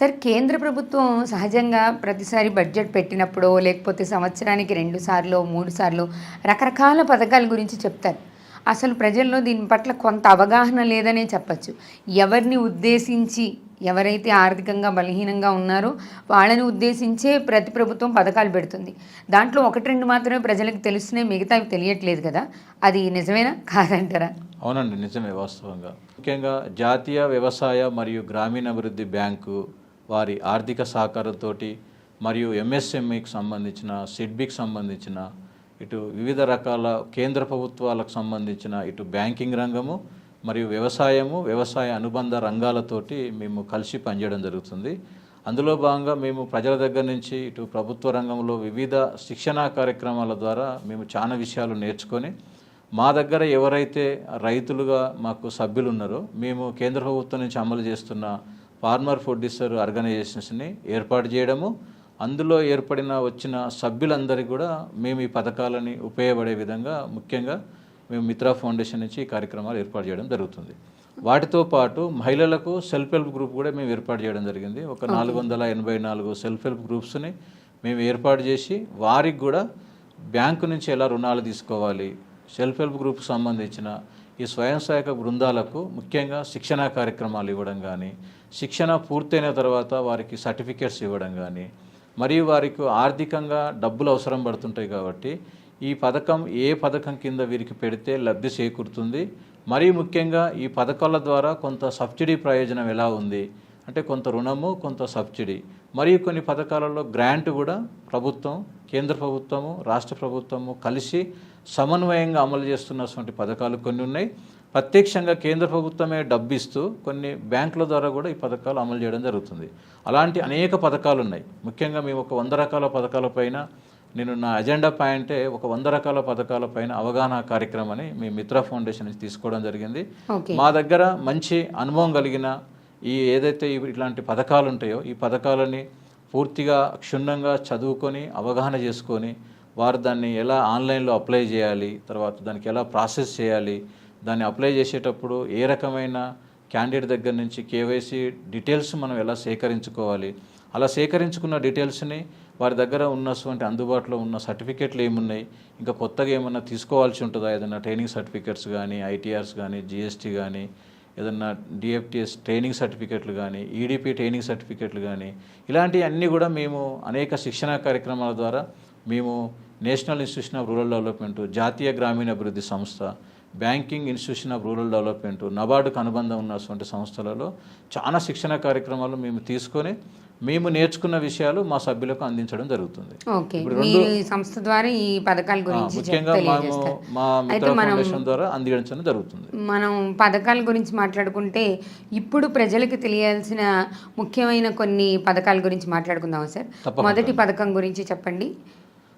Sir కేంద్ర ప్రభుత్వం సహజంగా ప్రతిసారి బడ్జెట్ పెట్టినప్పుడో లేకపోతే సంవత్సరానికి రెండు సార్లు మూడు సార్లు రకరకాల పథకాల గురించి చెప్తారు. అసలు ప్రజల్లో దీని పట్ల కొంత అవగాహన లేదనే చెప్పచ్చు. ఎవరిని ఉద్దేశించి ఎవరైతే ఆర్థికంగా బలహీనంగా ఉన్నారో వాళ్ళని ఉద్దేశించే ప్రతి ప్రభుత్వం పథకాలు పెడుతుంది. దాంట్లో ఒకటి రెండు మాత్రమే ప్రజలకు తెలుస్తున్నాయి మిగతా తెలియట్లేదు కదా. అది నిజమేనా? కాదంటారా? అవునండి నిజమే వాస్తవంగా. ముఖ్యంగా జాతీయ వ్యవసాయ మరియు గ్రామీణాభివృద్ధి బ్యాంకు వారి ఆర్థిక సహకారంతో మరియు ఎంఎస్ఎంఈకి సంబంధించిన సిడ్బికి సంబంధించిన ఇటు వివిధ రకాల కేంద్ర ప్రభుత్వాలకు సంబంధించిన ఇటు బ్యాంకింగ్ రంగము మరియు వ్యవసాయము వ్యవసాయ అనుబంధ రంగాలతోటి మేము కలిసి పనిచేయడం జరుగుతుంది. అందులో భాగంగా మేము ప్రజల దగ్గర నుంచి ఇటు ప్రభుత్వ రంగంలో వివిధ శిక్షణా కార్యక్రమాల ద్వారా మేము చాలా విషయాలు నేర్చుకొని మా దగ్గర ఎవరైతే రైతులుగా మాకు సభ్యులు ఉన్నారో మేము కేంద్ర ప్రభుత్వం నుంచి అమలు చేస్తున్న ఫార్మర్ ప్రొడ్యూసర్ ఆర్గనైజేషన్స్ని ఏర్పాటు చేయడము అందులో ఏర్పడిన వచ్చిన సభ్యులందరికీ కూడా మేము ఈ పథకాలని ఉపయోగపడే విధంగా ముఖ్యంగా మేము మిత్రా ఫౌండేషన్ నుంచి ఈ కార్యక్రమాలు ఏర్పాటు చేయడం జరుగుతుంది. వాటితో పాటు మహిళలకు సెల్ఫ్ హెల్ప్ గ్రూప్ కూడా మేము ఏర్పాటు చేయడం జరిగింది. ఒక నాలుగు వందల ఎనభై నాలుగు సెల్ఫ్ హెల్ప్ గ్రూప్స్ని మేము ఏర్పాటు చేసి వారికి కూడా బ్యాంకు నుంచి ఎలా రుణాలు తీసుకోవాలి సెల్ఫ్ హెల్ప్ గ్రూప్కి సంబంధించిన ఈ స్వయం సహాయక బృందాలకు ముఖ్యంగా శిక్షణా కార్యక్రమాలు ఇవ్వడం కానీ శిక్షణ పూర్తయిన తర్వాత వారికి సర్టిఫికేట్స్ ఇవ్వడం కానీ మరియు వారికి ఆర్థికంగా డబ్బులు అవసరం పడుతుంటాయి కాబట్టి ఈ పథకం ఏ పథకం కింద వీరికి పెడితే లబ్ధి చేకూరుతుంది. మరీ ముఖ్యంగా ఈ పథకాల ద్వారా కొంత సబ్సిడీ ప్రయోజనం ఎలా ఉంది? అంటే కొంత రుణము కొంత సబ్సిడీ. మరియు కొన్ని పథకాలలో గ్రాంట్ కూడా ప్రభుత్వం కేంద్ర ప్రభుత్వము రాష్ట్ర ప్రభుత్వము కలిసి సమన్వయంగా అమలు చేస్తున్నటువంటి పథకాలు కొన్ని ఉన్నాయి. ప్రత్యక్షంగా కేంద్ర ప్రభుత్వమే డబ్బు ఇస్తూ కొన్ని బ్యాంకుల ద్వారా కూడా ఈ పథకాలు అమలు చేయడం జరుగుతుంది. అలాంటి అనేక పథకాలు ఉన్నాయి. ముఖ్యంగా మేము ఒక వంద రకాల పథకాలపైన నేను నా అజెండా పాయింటే ఒక వంద రకాల పథకాలపైన అవగాహన కార్యక్రమాన్ని మీ మిత్ర ఫౌండేషన్ నుంచి తీసుకోవడం జరిగింది. మా దగ్గర మంచి అనుభవం కలిగిన ఈ ఏదైతే ఇట్లాంటి పథకాలు ఉంటాయో ఈ పథకాలని పూర్తిగా క్షుణ్ణంగా చదువుకొని అవగాహన చేసుకొని వారు దాన్ని ఎలా ఆన్లైన్లో అప్లై చేయాలి తర్వాత దానికి ఎలా ప్రాసెస్ చేయాలి దాన్ని అప్లై చేసేటప్పుడు ఏ రకమైన క్యాండిడేట్ దగ్గర నుంచి కేవైసీ డీటెయిల్స్ మనం ఎలా సేకరించుకోవాలి? అలా సేకరించుకున్న డీటెయిల్స్ని వారి దగ్గర ఉన్నటువంటి అందుబాటులో ఉన్న సర్టిఫికేట్లు ఏమున్నాయి? ఇంకా కొత్తగా ఏమన్నా తీసుకోవాల్సి ఉంటుందా? ఏదైనా ట్రైనింగ్ సర్టిఫికేట్స్ కానీ ఐటీఆర్స్ కానీ జిఎస్టీ కానీ ఏదన్నా డిఎఫ్టిఎస్ ట్రైనింగ్ సర్టిఫికేట్లు కానీ ఈడిపి ట్రైనింగ్ సర్టిఫికేట్లు కానీ ఇలాంటివి అన్నీ కూడా మేము అనేక శిక్షణా కార్యక్రమాల ద్వారా మేము national institution of rural development జాతీయ గ్రామీణాభివృద్ధి సంస్థ banking institution of rural development నబార్డుకు అనుబంధం ఉన్నటువంటి సంస్థలలో చాలా శిక్షణ కార్యక్రమాలు మేము తీసుకొని మేము నేర్చుకున్న విషయాలు మా సభ్యులకు అందించడం జరుగుతుంది. సంస్థ ద్వారా ఈ పథకాల గురించి ముఖ్యంగా మా ఫౌండేషన్ ద్వారా అందించడం జరుగుతుంది. మనం పథకాల గురించి మాట్లాడుకుంటే ఇప్పుడు ప్రజలకు తెలియాల్సిన ముఖ్యమైన కొన్ని పథకాల గురించి మాట్లాడుకుందాం సార్. మొదటి పథకం గురించి చెప్పండి.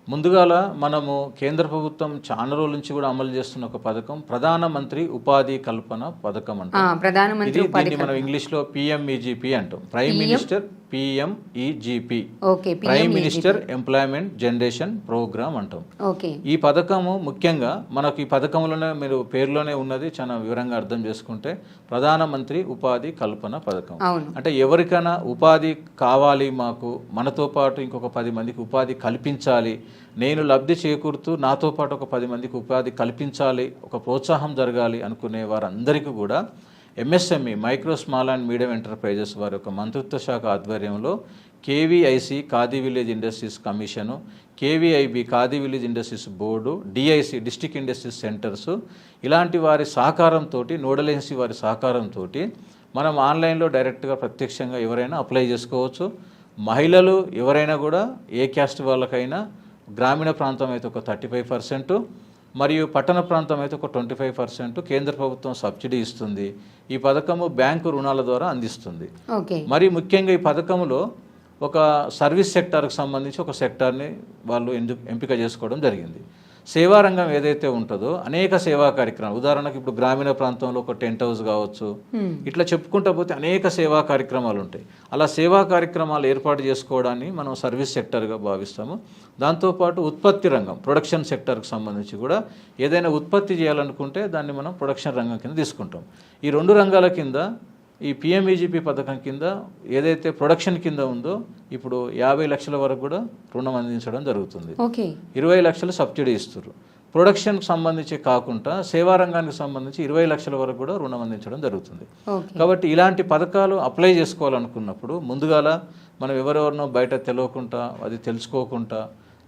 ముందుగాల మనము కేంద్ర ప్రభుత్వం చాలా రోజుల నుంచి కూడా అమలు చేస్తున్న ఒక పథకం ప్రధానమంత్రి ఉపాధి కల్పన పథకం అంటాం. ఇది దీన్ని మనం ఇంగ్లీష్లో పిఎంఈజీపీ అంటాం. Prime minister PMEGP. Prime minister employment generation programme అంటాం. ఈ పథకము ముఖ్యంగా మనకు ఈ పథకంలోనే మీరు పేరులోనే ఉన్నది చాలా వివరంగా అర్థం చేసుకుంటే ప్రధానమంత్రి ఉపాధి కల్పన పథకం. అంటే ఎవరికైనా ఉపాధి కావాలి మాకు మనతో పాటు ఇంకొక పది మందికి ఉపాధి కల్పించాలి నేను లబ్ధి చేకూరుతూ నాతో పాటు ఒక పది మందికి ఉపాధి కల్పించాలి ఒక ప్రోత్సాహం జరగాలి అనుకునే వారందరికీ కూడా MSME micro small and medium enterprises వారి యొక్క మంత్రిత్వ శాఖ ఆధ్వర్యంలో KVIC Khadi village industries commission KVIB Khadi village industries board DIC district industries centres ఇలాంటి వారి సహకారంతో నోడల్ ఏజెన్సీ వారి సహకారంతో మనం ఆన్లైన్లో డైరెక్ట్గా ప్రత్యక్షంగా ఎవరైనా అప్లై చేసుకోవచ్చు. మహిళలు ఎవరైనా కూడా ఏ క్యాస్ట్ వాళ్ళకైనా గ్రామీణ ప్రాంతం అయితే ఒక థర్టీ ఫైవ్ పర్సెంట్ మరియు పట్టణ ప్రాంతం అయితే ఒక ట్వంటీ ఫైవ్ పర్సెంట్ కేంద్ర ప్రభుత్వం సబ్సిడీ ఇస్తుంది. ఈ పథకము బ్యాంకు రుణాల ద్వారా అందిస్తుంది. మరి ముఖ్యంగా ఈ పథకంలో ఒక సర్వీస్ సెక్టార్కి సంబంధించి ఒక సెక్టార్ని వాళ్ళు ఎంపిక చేసుకోవడం జరిగింది. సేవా రంగం ఏదైతే ఉంటుందో అనేక సేవా కార్యక్రమాలు. ఉదాహరణకు ఇప్పుడు గ్రామీణ ప్రాంతంలో ఒక టెంట్ హౌస్ కావచ్చు. ఇట్లా చెప్పుకుంటా పోతే అనేక సేవా కార్యక్రమాలు ఉంటాయి. అలా సేవా కార్యక్రమాలు ఏర్పాటు చేసుకోవడాన్ని మనం సర్వీస్ సెక్టర్గా భావిస్తాము. దాంతోపాటు ఉత్పత్తి రంగం ప్రొడక్షన్ సెక్టర్కి సంబంధించి కూడా ఏదైనా ఉత్పత్తి చేయాలనుకుంటే దాన్ని మనం ప్రొడక్షన్ రంగం కింద తీసుకుంటాం. ఈ రెండు రంగాల కింద ఈ పిఎంఈజీపీ పథకం కింద ఏదైతే ప్రొడక్షన్ కింద ఉందో ఇప్పుడు యాభై లక్షల వరకు కూడా రుణం అందించడం జరుగుతుంది. ఇరవై లక్షలు సబ్సిడీ ఇస్తారు ప్రొడక్షన్కి సంబంధించి కాకుండా సేవా రంగానికి సంబంధించి ఇరవై లక్షల వరకు కూడా రుణం అందించడం జరుగుతుంది. కాబట్టి ఇలాంటి పథకాలు అప్లై చేసుకోవాలనుకున్నప్పుడు ముందుగాల మనం ఎవరెవరినో బయట తెలియకుండా అది తెలుసుకోకుండా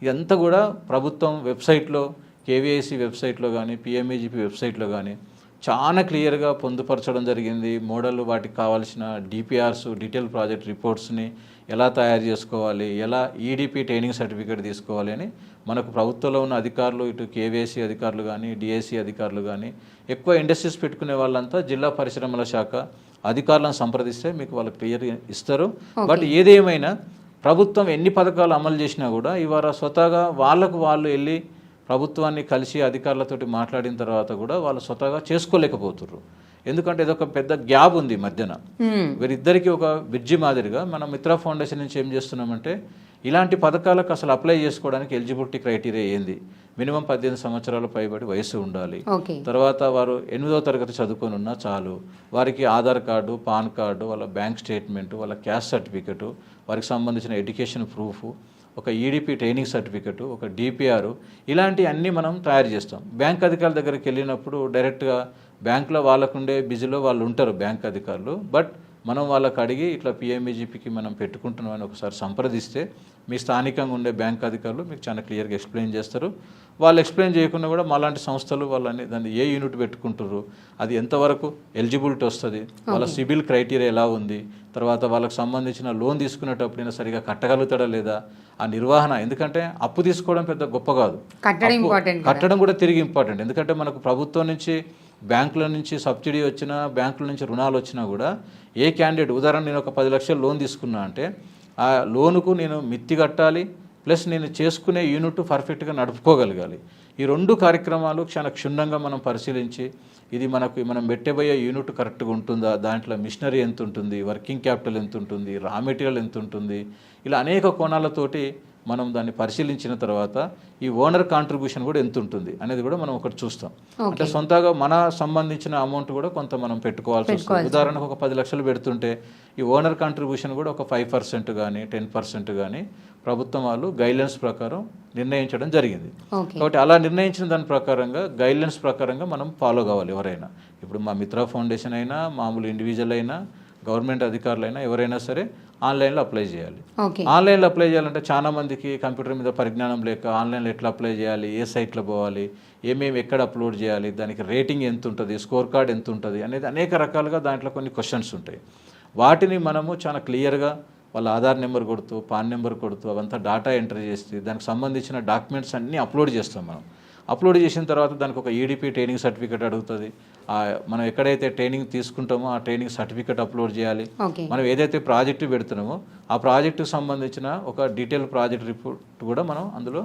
ఇదంతా కూడా ప్రభుత్వం వెబ్సైట్లో కేవీఐసి వెబ్సైట్లో కానీ పిఎంఈజీపీ వెబ్సైట్లో కానీ చాలా క్లియర్గా పొందుపరచడం జరిగింది. మోడల్ వాటికి కావాల్సిన డిపిఆర్స్ డీటెయిల్ ప్రాజెక్ట్ రిపోర్ట్స్ని ఎలా తయారు చేసుకోవాలి? ఎలా ఈడిపి ట్రైనింగ్ సర్టిఫికేట్ తీసుకోవాలి అని మనకు ప్రభుత్వంలో ఉన్న అధికారులు ఇటు కేవీఐసి అధికారులు కానీ డిఎస్సి అధికారులు కానీ ఎక్కువ ఇండస్ట్రీస్ పెట్టుకునే వాళ్ళంతా జిల్లా పరిశ్రమల శాఖ అధికారులను సంప్రదిస్తే మీకు వాళ్ళు క్లియర్ ఇస్తారు. బట్ ఏదేమైనా ప్రభుత్వం ఎన్ని పథకాలు అమలు చేసినా కూడా ఇవాళ స్వతహాగా వాళ్ళకు వాళ్ళు వెళ్ళి ప్రభుత్వాన్ని కలిసి అధికారులతోటి మాట్లాడిన తర్వాత కూడా వాళ్ళు స్వతహాగా చేసుకోలేకపోతుర్రు. ఎందుకంటే ఇదొక పెద్ద గ్యాప్ ఉంది మధ్యన. వీరిద్దరికి ఒక బ్రిడ్జి మాదిరిగా మనం మిత్ర ఫౌండేషన్ నుంచి ఏం చేస్తున్నామంటే ఇలాంటి పథకాలకు అసలు అప్లై చేసుకోవడానికి ఎలిజిబిలిటీ క్రైటీరియా ఏంది? మినిమం పద్దెనిమిది సంవత్సరాల పైబడి వయసు ఉండాలి. తర్వాత వారు ఎనిమిదో తరగతి చదువుకొని ఉన్నా చాలు. వారికి ఆధార్ కార్డు పాన్ కార్డు వాళ్ళ బ్యాంక్ స్టేట్మెంట్ వాళ్ళ క్యాస్ట్ సర్టిఫికెట్ వారికి సంబంధించిన ఎడ్యుకేషన్ ప్రూఫ్ ఒక ఈడిపి ట్రైనింగ్ సర్టిఫికెట్ ఒక డిపిఆర్ ఇలాంటి అన్నీ మనం తయారు చేస్తాం. బ్యాంక్ అధికారుల దగ్గరికి వెళ్ళినప్పుడు డైరెక్ట్గా బ్యాంకులో వాళ్ళకుండే బిజీలో వాళ్ళు ఉంటారు బ్యాంక్ అధికారులు. బట్ మనం వాళ్ళకి అడిగి ఇట్లా పిఎంఈజీపీకి మనం పెట్టుకుంటున్నామని ఒకసారి సంప్రదిస్తే మీ స్థానికంగా ఉండే బ్యాంక్ అధికారులు మీకు చాలా క్లియర్గా ఎక్స్ప్లెయిన్ చేస్తారు. వాళ్ళు ఎక్స్ప్లెయిన్ చేయకుండా కూడా మాలాంటి సంస్థలు వాళ్ళని దాన్ని ఏ యూనిట్ పెట్టుకుంటారు అది ఎంతవరకు ఎలిజిబిలిటీ వస్తుంది వాళ్ళ సిబిల్ క్రైటీరియా ఎలా ఉంది తర్వాత వాళ్ళకి సంబంధించిన లోన్ తీసుకునేటప్పుడైనా సరిగా కట్టగలుగుతాడా లేదా ఆ నిర్వహణ. ఎందుకంటే అప్పు తీసుకోవడం పెద్ద గొప్ప కాదు. కట్టడం కూడా తిరిగి ఇంపార్టెంట్ ఎందుకంటే మనకు ప్రభుత్వం నుంచి బ్యాంకుల నుంచి సబ్సిడీ వచ్చినా బ్యాంకుల నుంచి రుణాలు వచ్చినా కూడా ఏ క్యాండిడేట్ ఉదాహరణ నేను ఒక పది లక్షలు లోన్ తీసుకున్నా అంటే ఆ లోనుకు నేను మిత్తి కట్టాలి ప్లస్ నేను చేసుకునే యూనిట్ పర్ఫెక్ట్గా నడుపుకోగలగాలి. ఈ రెండు కార్యక్రమాలు చాలా క్షుణ్ణంగా మనం పరిశీలించి ఇది మనకు మనం పెట్టబోయే యూనిట్ కరెక్ట్గా ఉంటుందా దాంట్లో మిషనరీ ఎంత ఉంటుంది వర్కింగ్ క్యాపిటల్ ఎంత ఉంటుంది రా మెటీరియల్ ఎంత ఉంటుంది ఇలా అనేక కోణాలతోటి మనం దాన్ని పరిశీలించిన తర్వాత ఈ ఓనర్ కాంట్రిబ్యూషన్ కూడా ఎంత ఉంటుంది అనేది కూడా మనం ఒకటి చూస్తాం. అంటే సొంతగా మన సంబంధించిన అమౌంట్ కూడా కొంత మనం పెట్టుకోవాల్సి వస్తుంది. ఉదాహరణకు ఒక పది లక్షలు పెడుతుంటే ఈ ఓనర్ కాంట్రిబ్యూషన్ కూడా ఒక ఫైవ్ పర్సెంట్ కానీ టెన్ పర్సెంట్ కానీ ప్రభుత్వం వాళ్ళు గైడ్లైన్స్ ప్రకారం నిర్ణయించడం జరిగింది. కాబట్టి అలా నిర్ణయించిన దాని ప్రకారంగా గైడ్లైన్స్ ప్రకారంగా మనం ఫాలో కావాలి ఎవరైనా. ఇప్పుడు మా మిత్ర ఫౌండేషన్ అయినా మామూలు ఇండివిజువల్ అయినా గవర్నమెంట్ అధికారులైనా ఎవరైనా సరే ఆన్లైన్లో అప్లై చేయాలి. ఆన్లైన్లో అప్లై చేయాలంటే చాలా మందికి కంప్యూటర్ మీద పరిజ్ఞానం లేక ఆన్లైన్లో ఎట్లా అప్లై చేయాలి ఏ సైట్లో పోవాలి ఏమేమి ఎక్కడ అప్లోడ్ చేయాలి దానికి రేటింగ్ ఎంత ఉంటుంది స్కోర్ కార్డ్ ఎంత ఉంటుంది అనేది అనేక రకాలుగా దాంట్లో కొన్ని క్వశ్చన్స్ ఉంటాయి. వాటిని మనము చాలా క్లియర్గా వాళ్ళ ఆధార్ నెంబర్ కొడుతూ పాన్ నెంబర్ కొడుతూ అవంతా డేటా ఎంటర్ చేసి దానికి సంబంధించిన డాక్యుమెంట్స్ అన్నీ అప్లోడ్ చేస్తాం మనం. అప్లోడ్ చేసిన తర్వాత దానికి ఒక ఈడిపి ట్రైనింగ్ సర్టిఫికేట్ అడుగుతుంది. మనం ఎక్కడైతే ట్రైనింగ్ తీసుకుంటామో ఆ ట్రైనింగ్ సర్టిఫికేట్ అప్లోడ్ చేయాలి. మనం ఏదైతే ప్రాజెక్టు పెడుతున్నామో ఆ ప్రాజెక్టుకు సంబంధించిన ఒక డీటెయిల్ ప్రాజెక్ట్ రిపోర్ట్ కూడా మనం అందులో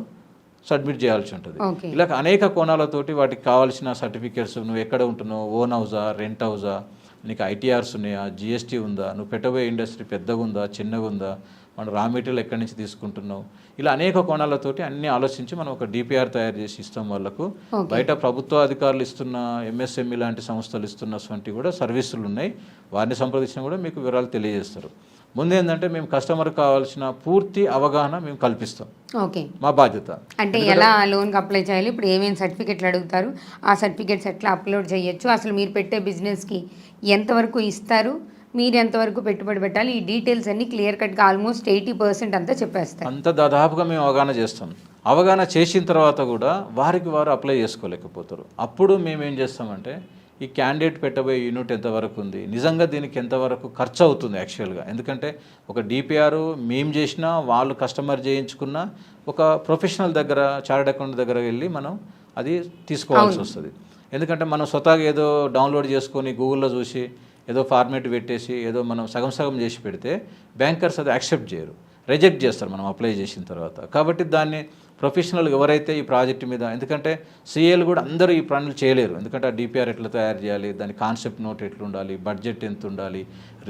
సబ్మిట్ చేయాల్సి ఉంటుంది. ఇలా అనేక కోణాలతోటి వాటికి కావాల్సిన సర్టిఫికేట్స్ నువ్వు ఎక్కడ ఉంటున్నావు ఓన్ హౌజా రెంట్ హౌజా నీకు ఐటీఆర్స్ ఉన్నాయా? జిఎస్టీ ఉందా? నువ్వు పెట్టబోయే ఇండస్ట్రీ పెద్దగా ఉందా చిన్నగా ఉందా మన రా మెటీరియల్ ఎక్కడి నుంచి తీసుకుంటున్నావు? ఇలా అనేక కోణాలతోటి అన్ని ఆలోచించి మనం ఒక డిపిఆర్ తయారు చేసి ఇస్తాం వాళ్ళకు. బయట ప్రభుత్వ అధికారులు ఇస్తున్న ఎంఎస్ఎంఈ లాంటి సంస్థలు ఇస్తున్నటువంటి కూడా సర్వీసులు ఉన్నాయి. వారిని సంప్రదించినా కూడా మీకు వివరాలు తెలియజేస్తారు. ముందు ఏంటంటే మేము కస్టమర్కి కావాల్సిన పూర్తి అవగాహన మేము కల్పిస్తాం. ఓకే. మా బాధ్యత. అంటే ఎలా లోన్కి అప్లై చేయాలి? ఇప్పుడు ఏమేమి సర్టిఫికెట్లు అడుగుతారు? ఆ సర్టిఫికెట్స్ ఎట్లా అప్లోడ్ చేయొచ్చు? అసలు మీరు పెట్టే బిజినెస్కి ఎంతవరకు ఇస్తారు? మీరు ఎంతవరకు పెట్టుబడి పెట్టాలి? ఈ డీటెయిల్స్ అన్ని క్లియర్ కట్గా ఆల్మోస్ట్ ఎయిటీ పర్సెంట్ అంతా చెప్పేస్తారు అంత దాదాపుగా మేము అవగాహన చేస్తాం. అవగాహన చేసిన తర్వాత కూడా వారికి వారు అప్లై చేసుకోలేకపోతారు. అప్పుడు మేము ఏం చేస్తామంటే ఈ క్యాండిడేట్ పెట్టబోయే యూనిట్ ఎంతవరకు ఉంది? నిజంగా దీనికి ఎంతవరకు ఖర్చు అవుతుంది యాక్చువల్గా ఎందుకంటే ఒక డిపిఆర్ మేము చేసినా వాళ్ళు కస్టమర్ చేయించుకున్న ఒక ప్రొఫెషనల్ దగ్గర చార్ట్ అకౌంట్ దగ్గర వెళ్ళి మనం అది తీసుకోవాల్సి వస్తుంది. ఎందుకంటే మనం స్వతహాగా ఏదో డౌన్లోడ్ చేసుకొని గూగుల్లో చూసి ఏదో ఫార్మేట్ పెట్టేసి ఏదో మనం సగం సగం చేసి పెడితే బ్యాంకర్స్ అది యాక్సెప్ట్ చేయరు. రిజెక్ట్ చేస్తారు మనం అప్లై చేసిన తర్వాత. కాబట్టి దాన్ని ప్రొఫెషనల్ ఎవరైతే ఈ ప్రాజెక్ట్ మీద ఎందుకంటే సీఏలు కూడా అందరూ ఈ పనులు చేయలేరు. ఎందుకంటే ఆ డిపిఆర్ ఎట్లా తయారు చేయాలి దాని కాన్సెప్ట్ నోట్ ఎట్లా ఉండాలి బడ్జెట్ ఎంత ఉండాలి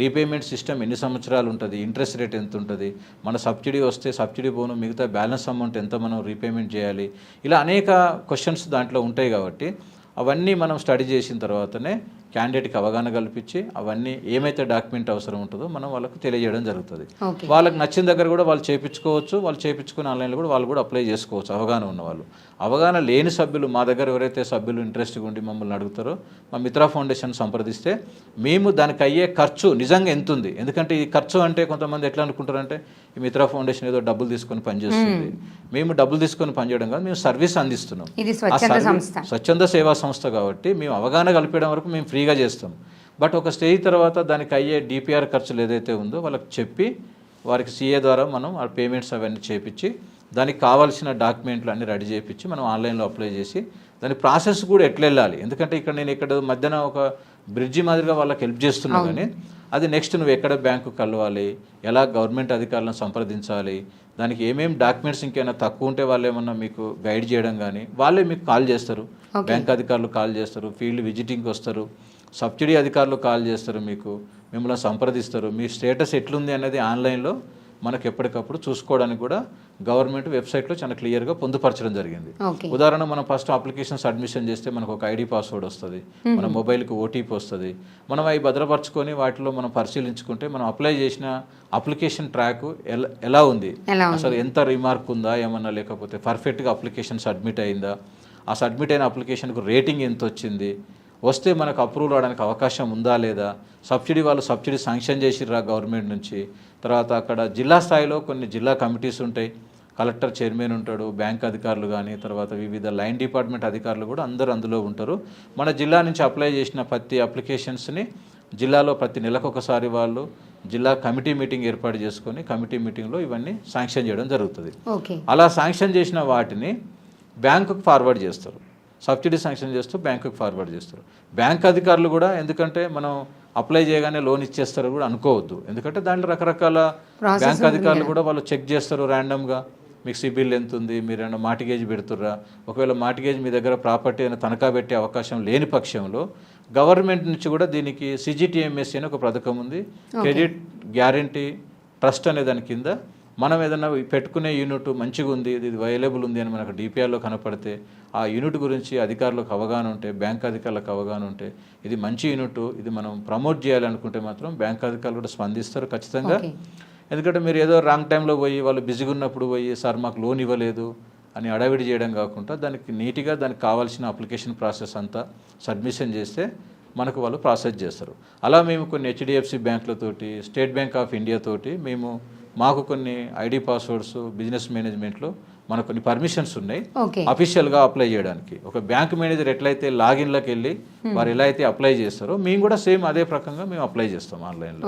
రీపేమెంట్ సిస్టమ్ ఎన్ని సంవత్సరాలు ఉంటుంది ఇంట్రెస్ట్ రేట్ ఎంత ఉంటుంది మన సబ్సిడీ వస్తే సబ్సిడీ పోను మిగతా బ్యాలెన్స్ అమౌంట్ ఎంత మనం రీపేమెంట్ చేయాలి ఇలా అనేక క్వశ్చన్స్ దాంట్లో ఉంటాయి కాబట్టి అవన్నీ మనం స్టడీ చేసిన తర్వాతనే క్యాండిడేట్కి అవగాహన కల్పించి అవన్నీ ఏమైతే డాక్యుమెంట్ అవసరం ఉంటుందో మనం వాళ్ళకు తెలియజేయడం జరుగుతుంది. వాళ్ళకి నచ్చిన దగ్గర కూడా వాళ్ళు చేయించుకోవచ్చు వాళ్ళు చేయించుకుని ఆన్లైన్లో కూడా వాళ్ళు కూడా అప్లై చేసుకోవచ్చు అవగాహన ఉన్న వాళ్ళు అవగాహన లేని సభ్యులు మా దగ్గర ఎవరైతే సభ్యులు ఇంట్రెస్ట్గా ఉండి మమ్మల్ని అడుగుతారో మా మిత్రా ఫౌండేషన్ సంప్రదిస్తే మేము దానికి అయ్యే ఖర్చు నిజంగా ఎంత ఉంది? ఎందుకంటే ఈ ఖర్చు అంటే కొంతమంది ఎట్లా అనుకుంటారంటే ఈ మిత్రా ఫౌండేషన్ ఏదో డబ్బులు తీసుకొని పనిచేస్తుంది మేము. డబ్బులు తీసుకొని పనిచేయడం కాదు మేము సర్వీస్ అందిస్తున్నాం. స్వచ్ఛంద సేవా సంస్థ కాబట్టి మేము అవగాహన కల్పించడం వరకు మేము ఫ్రీగా చేస్తాం. బట్ ఒక స్టేజ్ తర్వాత దానికి అయ్యే డిపిఆర్ ఖర్చులు ఏదైతే ఉందో వాళ్ళకి చెప్పి వారికి సీఏ ద్వారా మనం ఆ పేమెంట్స్ అవన్నీ చేపించి దానికి కావాల్సిన డాక్యుమెంట్లు అన్ని రెడీ చేయించి మనం ఆన్లైన్లో అప్లై చేసి దాని ప్రాసెస్ కూడా ఎట్లా వెళ్ళాలి? ఎందుకంటే ఇక్కడ నేను ఇక్కడ మధ్యన ఒక బ్రిడ్జి మాదిరిగా వాళ్ళకి హెల్ప్ చేస్తున్నా కానీ అది నెక్స్ట్ నువ్వు ఎక్కడ బ్యాంకు కలవాలి? ఎలా గవర్నమెంట్ అధికారులను సంప్రదించాలి? దానికి ఏమేమి డాక్యుమెంట్స్ ఇంకైనా తక్కువ ఉంటే వాళ్ళు ఏమన్నా మీకు గైడ్ చేయడం కానీ వాళ్ళే మీకు కాల్ చేస్తారు. బ్యాంక్ అధికారులు కాల్ చేస్తారు ఫీల్డ్ విజిటింగ్కి వస్తారు సబ్సిడీ అధికారులు కాల్ చేస్తారు మీకు మిమ్మల్ని సంప్రదిస్తారు మీ స్టేటస్ ఎట్లుంది అనేది ఆన్లైన్లో మనకు ఎప్పటికప్పుడు చూసుకోవడానికి కూడా గవర్నమెంట్ వెబ్సైట్లో చాలా క్లియర్గా పొందుపరచడం జరిగింది. ఉదాహరణ మనం ఫస్ట్ అప్లికేషన్ సబ్మిషన్ చేస్తే మనకు ఒక ఐడి పాస్వర్డ్ వస్తుంది మన మొబైల్కి ఓటీపీ వస్తుంది. మనం అవి భద్రపరచుకొని వాటిలో మనం పరిశీలించుకుంటే మనం అప్లై చేసిన అప్లికేషన్ ట్రాక్ ఎలా ఎలా ఉంది? ఎలా ఉంది? అసలు ఎంత రిమార్క్ ఉందా ఏమన్నా లేకపోతే పర్ఫెక్ట్గా అప్లికేషన్ సబ్మిట్ అయిందా? ఆ సబ్మిట్ అయిన అప్లికేషన్కు రేటింగ్ ఎంత వచ్చింది వస్తే మనకు అప్రూవల్ అవడానికి అవకాశం ఉందా లేదా? సబ్సిడీ వాళ్ళు సబ్సిడీ శాంక్షన్ చేసిర్రా గవర్నమెంట్ నుంచి? తర్వాత అక్కడ జిల్లా స్థాయిలో కొన్ని జిల్లా కమిటీస్ ఉంటాయి. కలెక్టర్ చైర్మన్ ఉంటాడు బ్యాంక్ అధికారులు కానీ తర్వాత వివిధ లైన్ డిపార్ట్మెంట్ అధికారులు కూడా అందరూ అందులో ఉంటారు. మన జిల్లా నుంచి అప్లై చేసిన ప్రతి అప్లికేషన్స్ని జిల్లాలో ప్రతి నెలకు ఒకసారి వాళ్ళు జిల్లా కమిటీ మీటింగ్ ఏర్పాటు చేసుకొని కమిటీ మీటింగ్లో ఇవన్నీ శాంక్షన్ చేయడం జరుగుతుంది. అలా శాంక్షన్ చేసిన వాటిని బ్యాంకుకు ఫార్వర్డ్ చేస్తారు. సబ్సిడీ శాంక్షన్ చేస్తూ బ్యాంకుకు ఫార్వర్డ్ చేస్తారు. బ్యాంక్ అధికారులు కూడా ఎందుకంటే మనం అప్లై చేయగానే లోన్ ఇచ్చేస్తారు కూడా అనుకోవద్దు. ఎందుకంటే దాంట్లో రకరకాల బ్యాంక్ అధికారులు కూడా వాళ్ళు చెక్ చేస్తారు ర్యాండమ్గా. మీకు సిబిల్ ఎంత ఉంది? మీరు ఏమైనా మార్టిగేజ్ పెడుతుర్రా? ఒకవేళ మార్టిగేజ్ మీ దగ్గర ప్రాపర్టీ అయినా తనఖా పెట్టే అవకాశం లేని పక్షంలో గవర్నమెంట్ నుంచి కూడా దీనికి సిజిటిఎంఎస్ అని ఒక పథకం ఉంది. క్రెడిట్ గ్యారంటీ ట్రస్ట్ అనే దాని కింద మనం ఏదైనా పెట్టుకునే యూనిట్ మంచిగా ఉంది ఇది అవైలబుల్ ఉంది అని మనకు డిపిఆర్లో కనపడితే ఆ యూనిట్ గురించి అధికారులకు అవగాహన ఉంటే బ్యాంక్ అధికారులకు అవగాహన ఉంటే ఇది మంచి యూనిట్ ఇది మనం ప్రమోట్ చేయాలనుకుంటే మాత్రం బ్యాంక్ అధికారులు కూడా స్పందిస్తారు ఖచ్చితంగా. ఎందుకంటే మీరు ఏదో రాంగ్ టైంలో పోయి వాళ్ళు బిజీగా ఉన్నప్పుడు పోయి సార్ మాకు లోన్ ఇవ్వలేదు అని అడవిడి చేయడం కాకుండా దానికి నీట్గా దానికి కావాల్సిన అప్లికేషన్ ప్రాసెస్ అంతా సబ్మిషన్ చేస్తే మనకు వాళ్ళు ప్రాసెస్ చేస్తారు. అలా మేము కొన్ని హెచ్డిఎఫ్సి బ్యాంకులతోటి స్టేట్ బ్యాంక్ ఆఫ్ ఇండియా తోటి మేము మాకు కొన్ని ఐడి పాస్వర్డ్స్ బిజినెస్ మేనేజ్మెంట్లో మనకు కొన్ని పర్మిషన్స్ ఉన్నాయి. అఫీషియల్గా అప్లై చేయడానికి. ఒక బ్యాంక్ మేనేజర్ ఎట్లయితే లాగిన్లోకి వెళ్ళి వారు ఎలా అయితే అప్లై చేస్తారో మేము కూడా సేమ్ అదే ప్రకంగా మేము అప్లై చేస్తాం ఆన్లైన్లో.